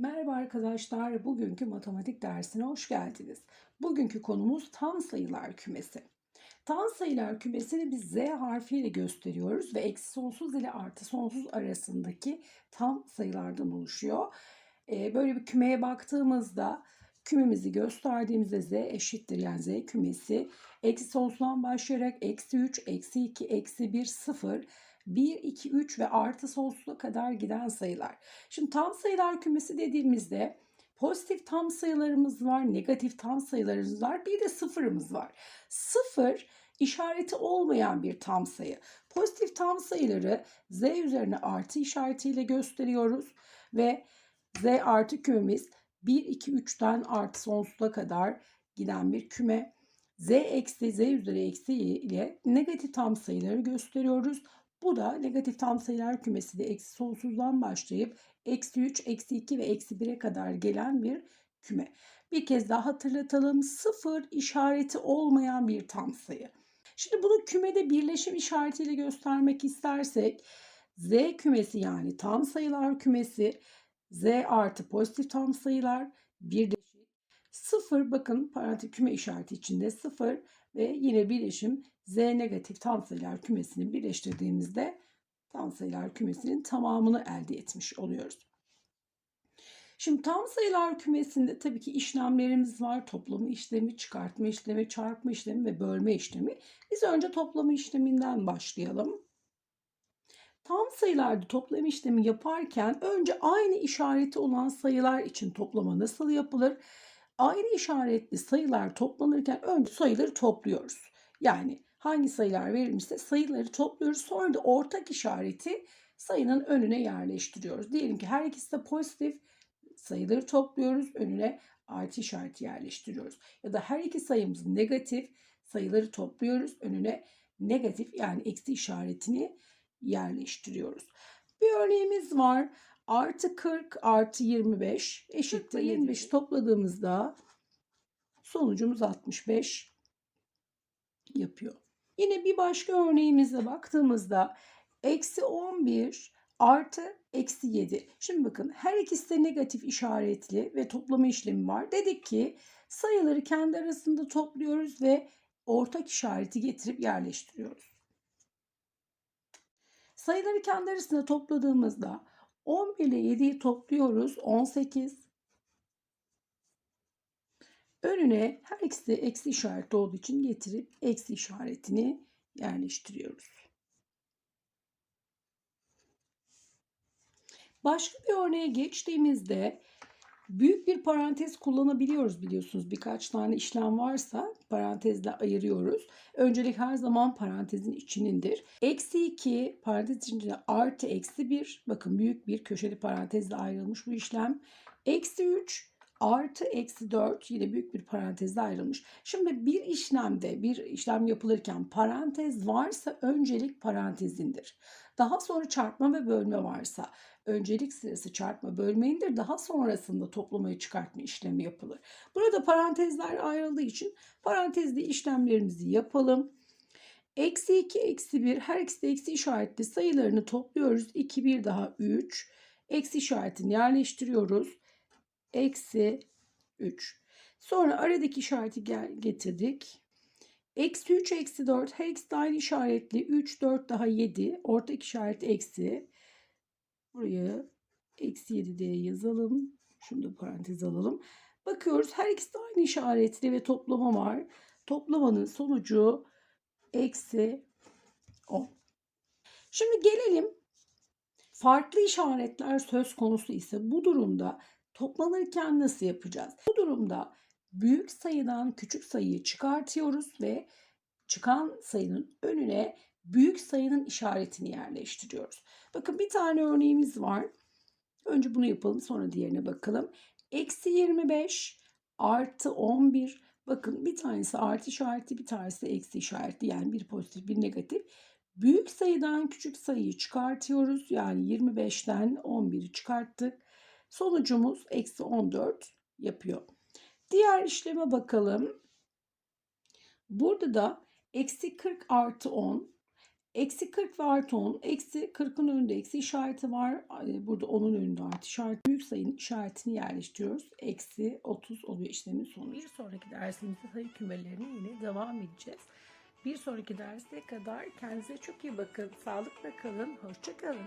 Merhaba arkadaşlar, bugünkü matematik dersine hoş geldiniz. Bugünkü konumuz tam sayılar kümesi. Tam sayılar kümesini biz Z harfiyle gösteriyoruz ve eksi sonsuz ile artı sonsuz arasındaki tam sayılardan oluşuyor. Ee, böyle bir kümeye baktığımızda kümemizi gösterdiğimizde Z eşittir yani Z kümesi eksi sonsuzdan başlayarak eksi 3, eksi 2, eksi 1, 0, 1, 2, 3 ve artı sonsuza kadar giden sayılar. Şimdi tam sayılar kümesi dediğimizde pozitif tam sayılarımız var, negatif tam sayılarımız var, bir de sıfırımız var. Sıfır işareti olmayan bir tam sayı. Pozitif tam sayıları z üzerine artı işaretiyle gösteriyoruz ve z artı kümemiz 1, 2, 3'ten artı sonsuza kadar giden bir küme. z eksi z üzeri eksi ile negatif tam sayıları gösteriyoruz. Bu da negatif tam sayılar kümesi de eksi sonsuzdan başlayıp eksi 3, eksi 2 ve eksi 1'e kadar gelen bir küme. Bir kez daha hatırlatalım. Sıfır işareti olmayan bir tam sayı. Şimdi bunu kümede birleşim işaretiyle göstermek istersek z kümesi yani tam sayılar kümesi z artı pozitif tam sayılar birleşik. Sıfır bakın parantez küme işareti içinde sıfır ve yine birleşim z negatif tam sayılar kümesini birleştirdiğimizde tam sayılar kümesinin tamamını elde etmiş oluyoruz. Şimdi tam sayılar kümesinde tabii ki işlemlerimiz var. Toplama işlemi, çıkartma işlemi, çarpma işlemi ve bölme işlemi. Biz önce toplama işleminden başlayalım. Tam sayılarda toplama işlemi yaparken önce aynı işareti olan sayılar için toplama nasıl yapılır? Aynı işaretli sayılar toplanırken önce sayıları topluyoruz. Yani hangi sayılar verilmişse sayıları topluyoruz. Sonra da ortak işareti sayının önüne yerleştiriyoruz. Diyelim ki her ikisi de pozitif sayıları topluyoruz. Önüne artı işareti yerleştiriyoruz. Ya da her iki sayımız negatif sayıları topluyoruz. Önüne negatif yani eksi işaretini yerleştiriyoruz. Bir örneğimiz var. Artı 40 artı 25 eşittir 25 topladığımızda sonucumuz 65 yapıyor. Yine bir başka örneğimize baktığımızda eksi 11 artı eksi 7. Şimdi bakın her ikisi de negatif işaretli ve toplama işlemi var. Dedik ki sayıları kendi arasında topluyoruz ve ortak işareti getirip yerleştiriyoruz. Sayıları kendi arasında topladığımızda 11 ile 7'yi topluyoruz. 18. Önüne her ikisi de eksi işareti olduğu için getirip eksi işaretini yerleştiriyoruz. Başka bir örneğe geçtiğimizde büyük bir parantez kullanabiliyoruz biliyorsunuz. Birkaç tane işlem varsa parantezle ayırıyoruz. Öncelik her zaman parantezin içinindir. Eksi 2 parantez içinde artı eksi 1. Bakın büyük bir köşeli parantezle ayrılmış bu işlem. Eksi 3 artı eksi 4 yine büyük bir parantezle ayrılmış. Şimdi bir işlemde bir işlem yapılırken parantez varsa öncelik parantezindir. Daha sonra çarpma ve bölme varsa öncelik sırası çarpma bölmeyindir. Daha sonrasında toplamayı çıkartma işlemi yapılır. Burada parantezler ayrıldığı için parantezli işlemlerimizi yapalım. Eksi 2, eksi 1 her ikisi de eksi işaretli sayılarını topluyoruz. 2, 1 daha 3. Eksi işaretini yerleştiriyoruz. Eksi 3. Sonra aradaki işareti getirdik. Eksi 3, eksi 4 her ikisi aynı işaretli. 3, 4 daha 7. Ortak işaret eksi. Buraya eksi 7 diye yazalım. Şunu da parantez alalım. Bakıyoruz her ikisi de aynı işaretli ve toplama var. Toplamanın sonucu eksi 10. Şimdi gelelim farklı işaretler söz konusu ise bu durumda toplanırken nasıl yapacağız? Bu durumda büyük sayıdan küçük sayıyı çıkartıyoruz ve çıkan sayının önüne büyük sayının işaretini yerleştiriyoruz. Bakın bir tane örneğimiz var. Önce bunu yapalım sonra diğerine bakalım. Eksi 25 artı 11. Bakın bir tanesi artı işareti bir tanesi eksi işareti yani bir pozitif bir negatif. Büyük sayıdan küçük sayıyı çıkartıyoruz. Yani 25'ten 11'i çıkarttık. Sonucumuz eksi 14 yapıyor. Diğer işleme bakalım. Burada da eksi 40 artı 10 Eksi 40 ve artı 10. Eksi 40'ın önünde eksi işareti var. Burada 10'un önünde artı işareti. Büyük sayının işaretini yerleştiriyoruz. Eksi 30 oluyor işlemin sonu. Bir sonraki dersimizde sayı kümelerine yine devam edeceğiz. Bir sonraki derse kadar kendinize çok iyi bakın. Sağlıkla kalın. Hoşça kalın.